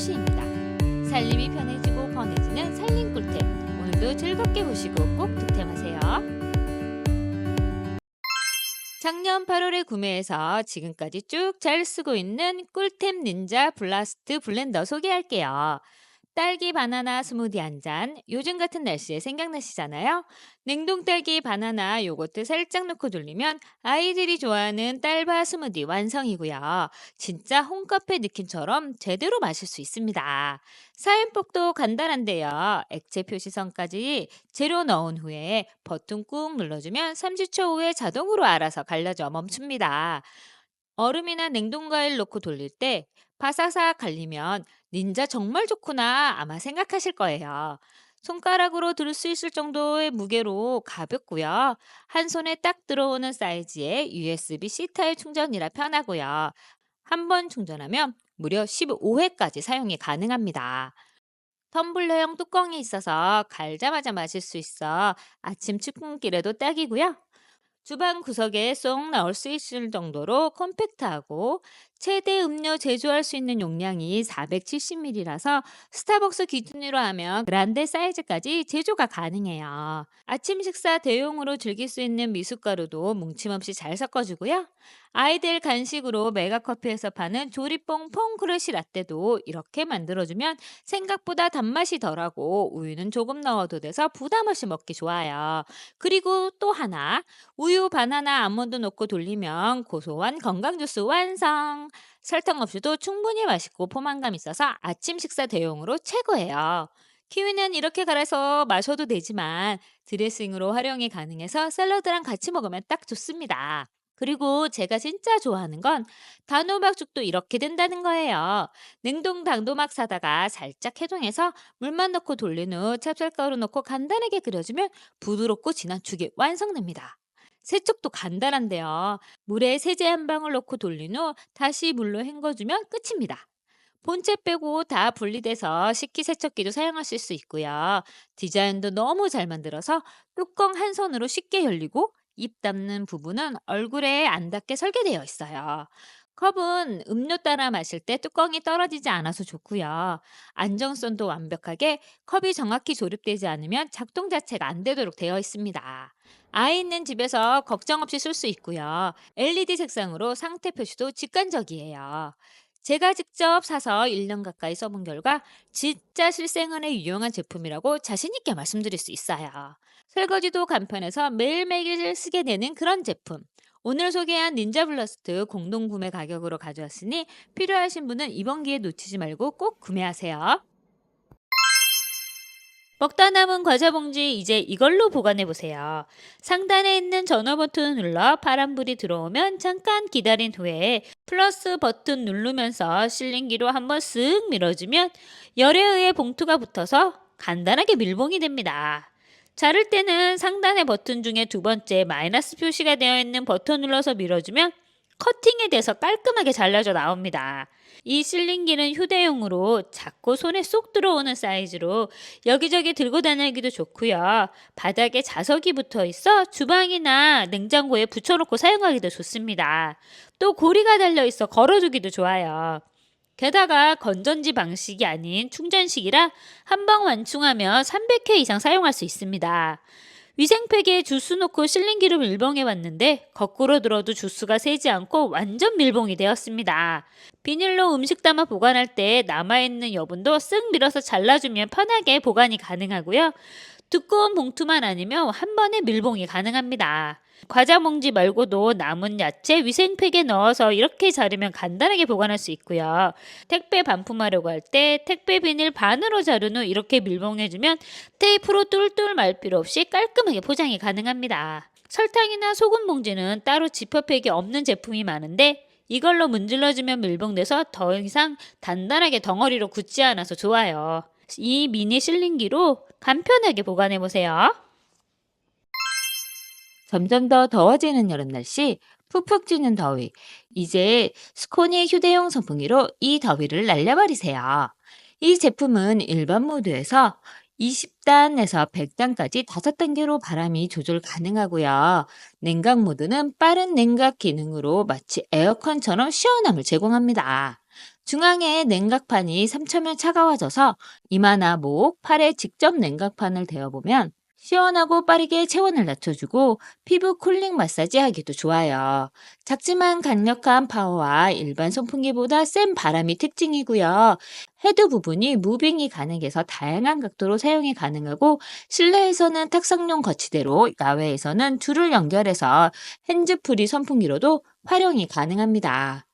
소시입니다. 살림이 편해지고 번해지는 살림 꿀템. 오늘도 즐겁게 보시고 꼭 득템하세요. 작년 8월에 구매해서 지금까지 쭉 잘 쓰고 있는 꿀템 닌자 블라스트 블렌더 소개할게요. 딸기 바나나 스무디 한 잔. 요즘 같은 날씨에 생각나시잖아요? 냉동 딸기 바나나 요거트 살짝 넣고 돌리면 아이들이 좋아하는 딸바 스무디 완성이고요. 진짜 홈카페 느낌처럼 제대로 마실 수 있습니다. 사용법도 간단한데요. 액체 표시선까지 재료 넣은 후에 버튼 꾹 눌러주면 30초 후에 자동으로 알아서 갈라져 멈춥니다. 얼음이나 냉동 과일 넣고 돌릴 때 바사삭 갈리면 닌자 정말 좋구나 아마 생각하실 거예요. 손가락으로 들 수 있을 정도의 무게로 가볍고요. 한 손에 딱 들어오는 사이즈의 USB-C 타입 충전이라 편하고요. 한 번 충전하면 무려 15회까지 사용이 가능합니다. 텀블러형 뚜껑이 있어서 갈자마자 마실 수 있어 아침 출근길에도 딱이고요. 주방 구석에 쏙 넣을 수 있을 정도로 컴팩트하고 최대 음료 제조할 수 있는 용량이 470ml라서 스타벅스 기준으로 하면 그란데 사이즈까지 제조가 가능해요. 아침 식사 대용으로 즐길 수 있는 미숫가루도 뭉침없이 잘 섞어주고요. 아이들 간식으로 메가커피에서 파는 조리뽕 퐁크러쉬 라떼도 이렇게 만들어주면 생각보다 단맛이 덜하고 우유는 조금 넣어도 돼서 부담 없이 먹기 좋아요. 그리고 또 하나 우유, 바나나, 아몬드 넣고 돌리면 고소한 건강 주스 완성. 설탕 없이도 충분히 맛있고 포만감 있어서 아침 식사 대용으로 최고예요. 키위는 이렇게 갈아서 마셔도 되지만 드레싱으로 활용이 가능해서 샐러드랑 같이 먹으면 딱 좋습니다. 그리고 제가 진짜 좋아하는 건 단호박죽도 이렇게 된다는 거예요. 냉동 당도막 사다가 살짝 해동해서 물만 넣고 돌린 후 찹쌀가루 넣고 간단하게 끓여주면 부드럽고 진한 죽이 완성됩니다. 세척도 간단한데요. 물에 세제 한 방울 넣고 돌린 후 다시 물로 헹궈주면 끝입니다. 본체 빼고 다 분리돼서 식기세척기도 사용하실 수 있고요. 디자인도 너무 잘 만들어서 뚜껑 한 손으로 쉽게 열리고 입 닿는 부분은 얼굴에 안 닿게 설계되어 있어요. 컵은 음료 따라 마실 때 뚜껑이 떨어지지 않아서 좋고요. 안정성도 완벽하게 컵이 정확히 조립되지 않으면 작동 자체가 안 되도록 되어 있습니다. 아이 있는 집에서 걱정 없이 쓸 수 있고요. LED 색상으로 상태 표시도 직관적이에요. 제가 직접 사서 1년 가까이 써본 결과 진짜 실생활에 유용한 제품이라고 자신있게 말씀드릴 수 있어요. 설거지도 간편해서 매일매일 쓰게 되는 그런 제품. 오늘 소개한 닌자 블러스트 공동 구매 가격으로 가져왔으니 필요하신 분은 이번 기회 놓치지 말고 꼭 구매하세요. 먹다 남은 과자 봉지 이제 이걸로 보관해 보세요. 상단에 있는 전원 버튼을 눌러 파란불이 들어오면 잠깐 기다린 후에 플러스 버튼 누르면서 실링기로 한번 쓱 밀어주면 열에 의해 봉투가 붙어서 간단하게 밀봉이 됩니다. 자를 때는 상단의 버튼 중에 두 번째 마이너스 표시가 되어 있는 버튼 눌러서 밀어주면 커팅이 돼서 깔끔하게 잘라져 나옵니다. 이 실링기는 휴대용으로 작고 손에 쏙 들어오는 사이즈로 여기저기 들고 다니기도 좋고요. 바닥에 자석이 붙어 있어 주방이나 냉장고에 붙여놓고 사용하기도 좋습니다. 또 고리가 달려 있어 걸어두기도 좋아요. 게다가 건전지 방식이 아닌 충전식이라 한 방 완충하면 300회 이상 사용할 수 있습니다. 위생팩에 주스 넣고 실링기로 밀봉해 왔는데 거꾸로 들어도 주스가 새지 않고 완전 밀봉이 되었습니다. 비닐로 음식 담아 보관할 때 남아있는 여분도 쓱 밀어서 잘라주면 편하게 보관이 가능하고요. 두꺼운 봉투만 아니면 한 번에 밀봉이 가능합니다. 과자 봉지 말고도 남은 야채 위생팩에 넣어서 이렇게 자르면 간단하게 보관할 수 있고요. 택배 반품하려고 할 때 택배 비닐 반으로 자른 후 이렇게 밀봉해주면 테이프로 뚫뚫 말 필요 없이 깔끔하게 포장이 가능합니다. 설탕이나 소금 봉지는 따로 지퍼팩이 없는 제품이 많은데 이걸로 문질러주면 밀봉돼서 더 이상 단단하게 덩어리로 굳지 않아서 좋아요. 이 미니 실링기로 간편하게 보관해 보세요. 점점 더 더워지는 여름 날씨, 푹푹 찌는 더위. 이제 스코니 휴대용 선풍기로 이 더위를 날려버리세요. 이 제품은 일반 모드에서 20단에서 100단까지 5단계로 바람이 조절 가능하고요. 냉각 모드는 빠른 냉각 기능으로 마치 에어컨처럼 시원함을 제공합니다. 중앙에 냉각판이 3초면 차가워져서 이마나 목, 팔에 직접 냉각판을 대어보면 시원하고 빠르게 체온을 낮춰주고 피부 쿨링 마사지 하기도 좋아요. 작지만 강력한 파워와 일반 선풍기보다 센 바람이 특징이고요. 헤드 부분이 무빙이 가능해서 다양한 각도로 사용이 가능하고 실내에서는 탁상용 거치대로 야외에서는 줄을 연결해서 핸즈프리 선풍기로도 활용이 가능합니다.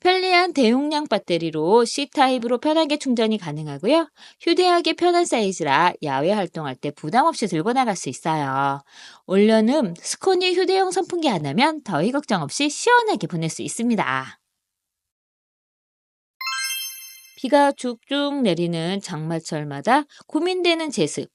편리한 대용량 배터리로 C타입으로 편하게 충전이 가능하고요. 휴대하기 편한 사이즈라 야외 활동할 때 부담 없이 들고 나갈 수 있어요. 올여름 스코니 휴대용 선풍기 하나면 더위 걱정 없이 시원하게 보낼 수 있습니다. 비가 쭉쭉 내리는 장마철마다 고민되는 제습.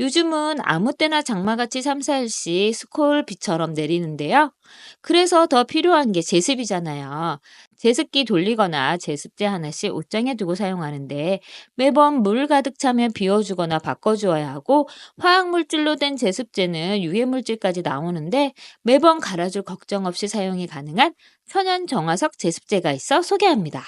요즘은 아무 때나 장마같이 3, 4일씩 스콜비처럼 내리는데요. 그래서 더 필요한 게 제습이잖아요. 제습기 돌리거나 제습제 하나씩 옷장에 두고 사용하는데 매번 물 가득 차면 비워주거나 바꿔주어야 하고 화학물질로 된 제습제는 유해물질까지 나오는데 매번 갈아줄 걱정 없이 사용이 가능한 천연 정화석 제습제가 있어 소개합니다.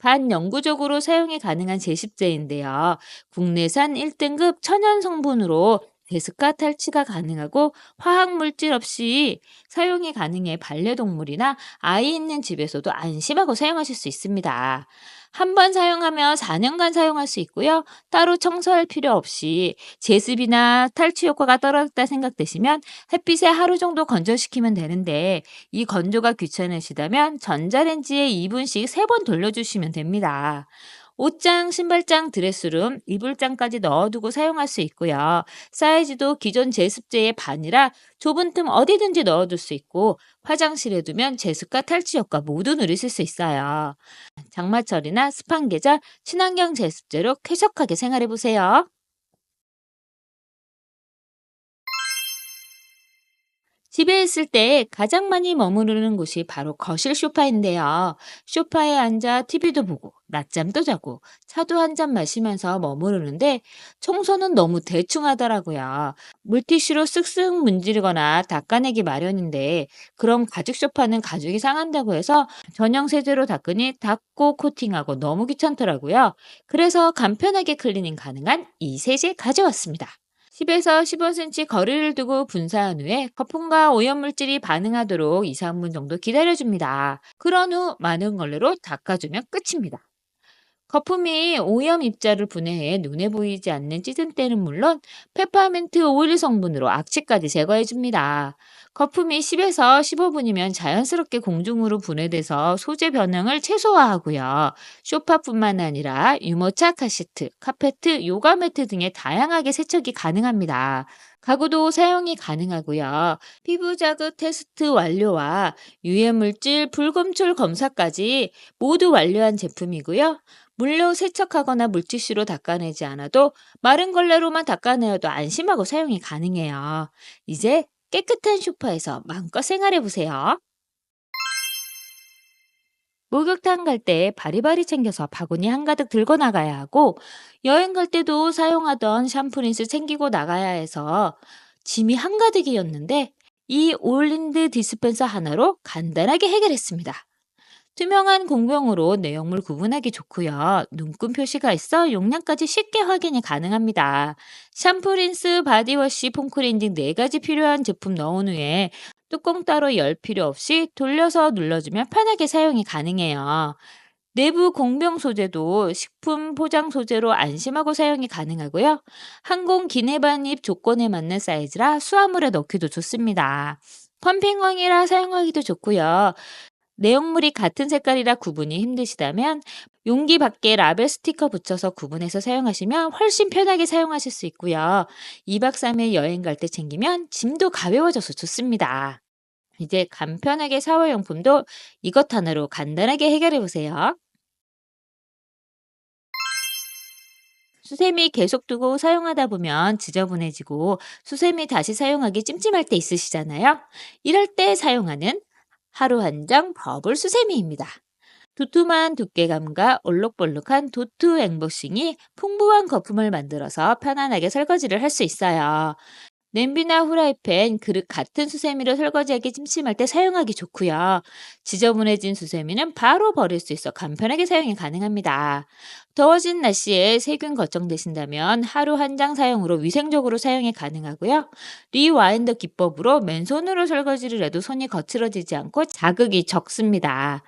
반영구적으로 사용이 가능한 제습제인데요. 국내산 1등급 천연 성분으로 데스카 탈취가 가능하고 화학 물질 없이 사용이 가능해 반려동물이나 아이 있는 집에서도 안심하고 사용하실 수 있습니다. 한 번 사용하면 4년간 사용할 수 있고요. 따로 청소할 필요 없이 제습이나 탈취 효과가 떨어졌다 생각되시면 햇빛에 하루 정도 건조시키면 되는데 이 건조가 귀찮으시다면 전자레인지에 2분씩 3번 돌려주시면 됩니다. 옷장, 신발장, 드레스룸, 이불장까지 넣어두고 사용할 수 있고요. 사이즈도 기존 제습제의 반이라 좁은 틈 어디든지 넣어둘 수 있고 화장실에 두면 제습과 탈취 효과 모두 누리실 수 있어요. 장마철이나 습한 계절 친환경 제습제로 쾌적하게 생활해 보세요. 집에 있을 때 가장 많이 머무르는 곳이 바로 거실 소파인데요. 소파에 앉아 TV도 보고, 낮잠도 자고, 차도 한 잔 마시면서 머무르는데 청소는 너무 대충 하더라고요. 물티슈로 쓱쓱 문지르거나 닦아내기 마련인데 그럼 가죽 소파는 가죽이 상한다고 해서 전용 세제로 닦으니 닦고 코팅하고 너무 귀찮더라고요. 그래서 간편하게 클리닝 가능한 이 세제 가져왔습니다. 10에서 15cm 거리를 두고 분사한 후에 거품과 오염물질이 반응하도록 2, 3분 정도 기다려줍니다. 그런 후 많은 걸레로 닦아주면 끝입니다. 거품이 오염 입자를 분해해 눈에 보이지 않는 찌든 때는 물론 페퍼민트 오일 성분으로 악취까지 제거해줍니다. 거품이 10에서 15분이면 자연스럽게 공중으로 분해돼서 소재 변형을 최소화하고요. 소파뿐만 아니라 유모차 카시트, 카페트, 요가 매트 등의 다양하게 세척이 가능합니다. 가구도 사용이 가능하고요. 피부 자극 테스트 완료와 유해물질 불검출 검사까지 모두 완료한 제품이고요. 물로 세척하거나 물티슈로 닦아내지 않아도 마른 걸레로만 닦아내어도 안심하고 사용이 가능해요. 이제 깨끗한 소파에서 마음껏 생활해 보세요. 목욕탕 갈 때 바리바리 챙겨서 바구니 한가득 들고 나가야 하고 여행 갈 때도 사용하던 샴푸린스 챙기고 나가야 해서 짐이 한가득이었는데 이 올린드 디스펜서 하나로 간단하게 해결했습니다. 투명한 공병으로 내용물 구분하기 좋고요. 눈금 표시가 있어 용량까지 쉽게 확인이 가능합니다. 샴푸, 린스, 바디워시, 폼크렌징 4가지 필요한 제품 넣은 후에 뚜껑 따로 열 필요 없이 돌려서 눌러주면 편하게 사용이 가능해요. 내부 공병 소재도 식품 포장 소재로 안심하고 사용이 가능하고요. 항공 기내반입 조건에 맞는 사이즈라 수화물에 넣기도 좋습니다. 펌핑왕이라 사용하기도 좋고요. 내용물이 같은 색깔이라 구분이 힘드시다면 용기 밖에 라벨 스티커 붙여서 구분해서 사용하시면 훨씬 편하게 사용하실 수 있고요. 2박 3일 여행 갈 때 챙기면 짐도 가벼워져서 좋습니다. 이제 간편하게 샤워용품도 이것 하나로 간단하게 해결해 보세요. 수세미 계속 두고 사용하다 보면 지저분해지고 수세미 다시 사용하기 찜찜할 때 있으시잖아요. 이럴 때 사용하는 하루 한 장 버블 수세미입니다. 두툼한 두께감과 올록볼록한 도트 앵보싱이 풍부한 거품을 만들어서 편안하게 설거지를 할 수 있어요. 냄비나 후라이팬, 그릇 같은 수세미로 설거지하기 심심할 때 사용하기 좋고요. 지저분해진 수세미는 바로 버릴 수 있어 간편하게 사용이 가능합니다. 더워진 날씨에 세균 걱정되신다면 하루 한 장 사용으로 위생적으로 사용이 가능하고요. 리와인더 기법으로 맨손으로 설거지를 해도 손이 거칠어지지 않고 자극이 적습니다.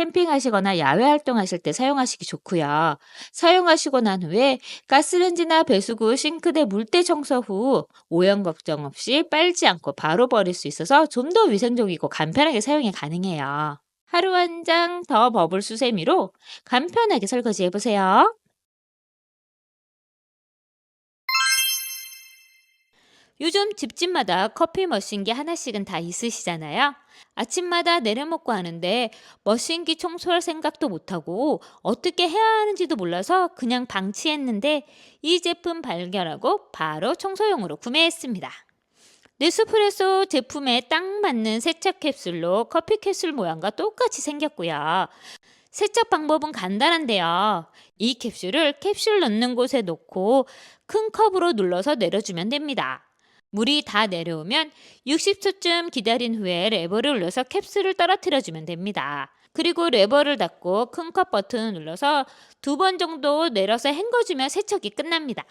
캠핑하시거나 야외 활동하실 때 사용하시기 좋고요. 사용하시고 난 후에 가스레인지나 배수구, 싱크대 물때 청소 후 오염 걱정 없이 빨지 않고 바로 버릴 수 있어서 좀 더 위생적이고 간편하게 사용이 가능해요. 하루 한 장 더 버블 수세미로 간편하게 설거지 해보세요. 요즘 집집마다 커피 머신기 하나씩은 다 있으시잖아요. 아침마다 내려먹고 하는데 머신기 청소할 생각도 못하고 어떻게 해야 하는지도 몰라서 그냥 방치했는데 이 제품 발견하고 바로 청소용으로 구매했습니다. 네스프레소 제품에 딱 맞는 세척 캡슐로 커피 캡슐 모양과 똑같이 생겼고요. 세척 방법은 간단한데요. 이 캡슐을 캡슐 넣는 곳에 놓고 큰 컵으로 눌러서 내려주면 됩니다. 물이 다 내려오면 60초쯤 기다린 후에 레버를 눌러서 캡슐을 떨어뜨려 주면 됩니다. 그리고 레버를 닫고 큰 컵 버튼을 눌러서 두 번 정도 내려서 헹궈주면 세척이 끝납니다.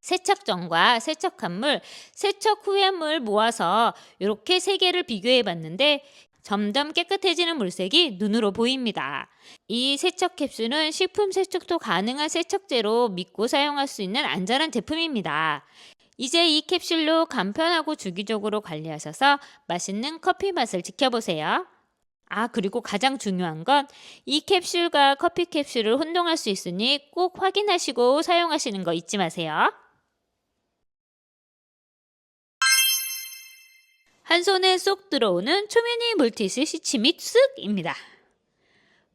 세척 전과 세척한 물, 세척 후의 물 모아서 이렇게 세 개를 비교해 봤는데 점점 깨끗해지는 물색이 눈으로 보입니다. 이 세척 캡슐은 식품 세척도 가능한 세척제로 믿고 사용할 수 있는 안전한 제품입니다. 이제 이 캡슐로 간편하고 주기적으로 관리하셔서 맛있는 커피 맛을 지켜보세요. 아, 그리고 가장 중요한 건 이 캡슐과 커피 캡슐을 혼동할 수 있으니 꼭 확인하시고 사용하시는 거 잊지 마세요. 한 손에 쏙 들어오는 초미니 물티슈 시치 및 쓱입니다.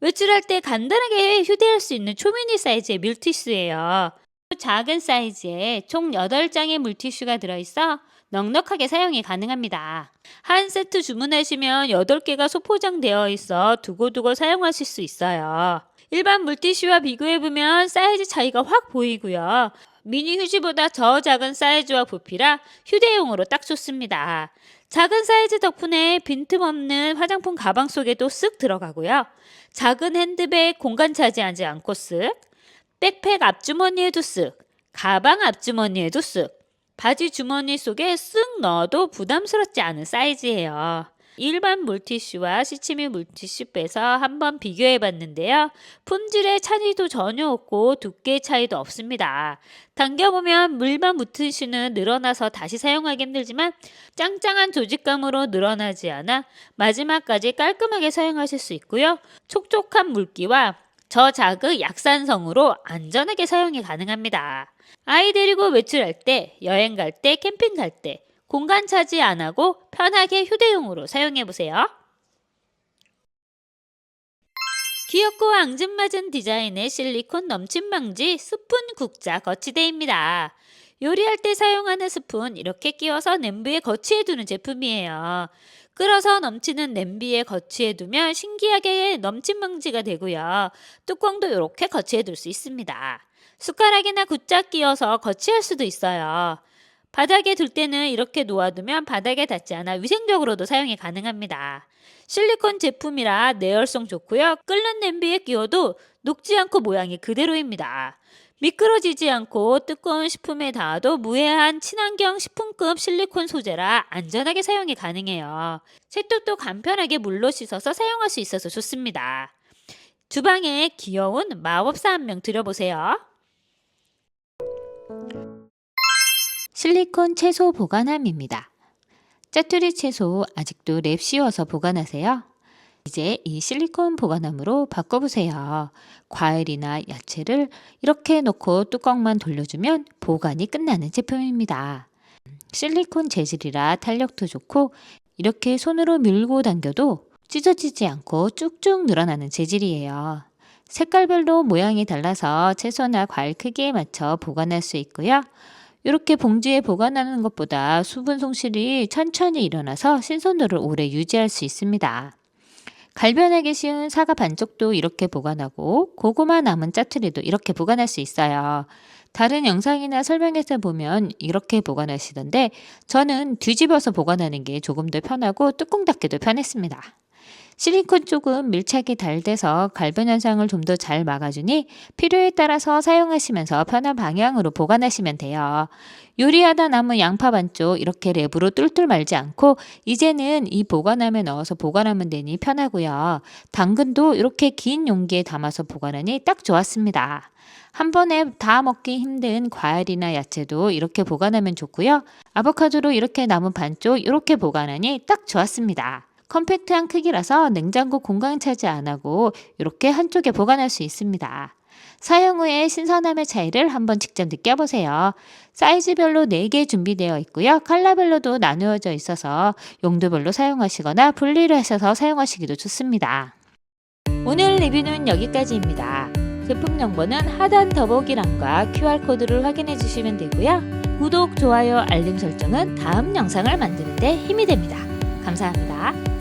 외출할 때 간단하게 휴대할 수 있는 초미니 사이즈의 물티슈예요. 작은 사이즈에 총 8장의 물티슈가 들어있어 넉넉하게 사용이 가능합니다. 한 세트 주문하시면 8개가 소포장되어 있어 두고두고 사용하실 수 있어요. 일반 물티슈와 비교해보면 사이즈 차이가 확 보이고요. 미니 휴지보다 더 작은 사이즈와 부피라 휴대용으로 딱 좋습니다. 작은 사이즈 덕분에 빈틈없는 화장품 가방 속에도 쓱 들어가고요. 작은 핸드백 공간 차지하지 않고 쓱, 백팩 앞주머니에도 쓱, 가방 앞주머니에도 쓱, 바지 주머니 속에 쓱 넣어도 부담스럽지 않은 사이즈예요. 일반 물티슈와 시치미 물티슈 빼서 한번 비교해 봤는데요. 품질의 차이도 전혀 없고 두께 차이도 없습니다. 당겨보면 물만 묻은 슈는 늘어나서 다시 사용하기 힘들지만 짱짱한 조직감으로 늘어나지 않아 마지막까지 깔끔하게 사용하실 수 있고요. 촉촉한 물기와 저자극 약산성으로 안전하게 사용이 가능합니다. 아이 데리고 외출할 때, 여행 갈 때, 캠핑 갈 때, 공간 차지 안 하고 편하게 휴대용으로 사용해 보세요. 귀엽고 앙증맞은 디자인의 실리콘 넘침 방지 스푼 국자 거치대입니다. 요리할 때 사용하는 스푼 이렇게 끼워서 냄비에 거치해 두는 제품이에요. 끓어서 넘치는 냄비에 거치해 두면 신기하게 넘침 방지가 되고요. 뚜껑도 이렇게 거치해 둘 수 있습니다. 숟가락이나 굿자 끼워서 거치할 수도 있어요. 바닥에 둘 때는 이렇게 놓아두면 바닥에 닿지 않아 위생적으로도 사용이 가능합니다. 실리콘 제품이라 내열성 좋고요. 끓는 냄비에 끼워도 녹지 않고 모양이 그대로입니다. 미끄러지지 않고 뜨거운 식품에 닿아도 무해한 친환경 식품급 실리콘 소재라 안전하게 사용이 가능해요. 세탁도 간편하게 물로 씻어서 사용할 수 있어서 좋습니다. 주방에 귀여운 마법사 한 명 들여보세요. 실리콘 채소 보관함입니다. 짜투리 채소 아직도 랩 씌워서 보관하세요. 이제 이 실리콘 보관함으로 바꿔보세요. 과일이나 야채를 이렇게 놓고 뚜껑만 돌려주면 보관이 끝나는 제품입니다. 실리콘 재질이라 탄력도 좋고 이렇게 손으로 밀고 당겨도 찢어지지 않고 쭉쭉 늘어나는 재질이에요. 색깔별로 모양이 달라서 채소나 과일 크기에 맞춰 보관할 수 있고요. 이렇게 봉지에 보관하는 것보다 수분 손실이 천천히 일어나서 신선도를 오래 유지할 수 있습니다. 갈변하기 쉬운 사과 반쪽도 이렇게 보관하고 고구마 남은 짜투리도 이렇게 보관할 수 있어요. 다른 영상이나 설명에서 보면 이렇게 보관하시던데 저는 뒤집어서 보관하는 게 조금 더 편하고 뚜껑 닫기도 편했습니다. 실리콘 쪽은 밀착이 잘 돼서 갈변 현상을 좀 더 잘 막아주니 필요에 따라서 사용하시면서 편한 방향으로 보관하시면 돼요. 요리하다 남은 양파 반쪽 이렇게 랩으로 뚫뚫 말지 않고 이제는 이 보관함에 넣어서 보관하면 되니 편하고요. 당근도 이렇게 긴 용기에 담아서 보관하니 딱 좋았습니다. 한 번에 다 먹기 힘든 과일이나 야채도 이렇게 보관하면 좋고요. 아보카도로 이렇게 남은 반쪽 이렇게 보관하니 딱 좋았습니다. 컴팩트한 크기라서 냉장고 공간 차지 안 하고 이렇게 한쪽에 보관할 수 있습니다. 사용 후에 신선함의 차이를 한번 직접 느껴보세요. 사이즈별로 4개 준비되어 있고요. 컬러별로도 나누어져 있어서 용도별로 사용하시거나 분리를 하셔서 사용하시기도 좋습니다. 오늘 리뷰는 여기까지입니다. 제품 정보는 하단 더보기란과 QR코드를 확인해 주시면 되고요. 구독, 좋아요, 알림 설정은 다음 영상을 만드는 데 힘이 됩니다. 감사합니다.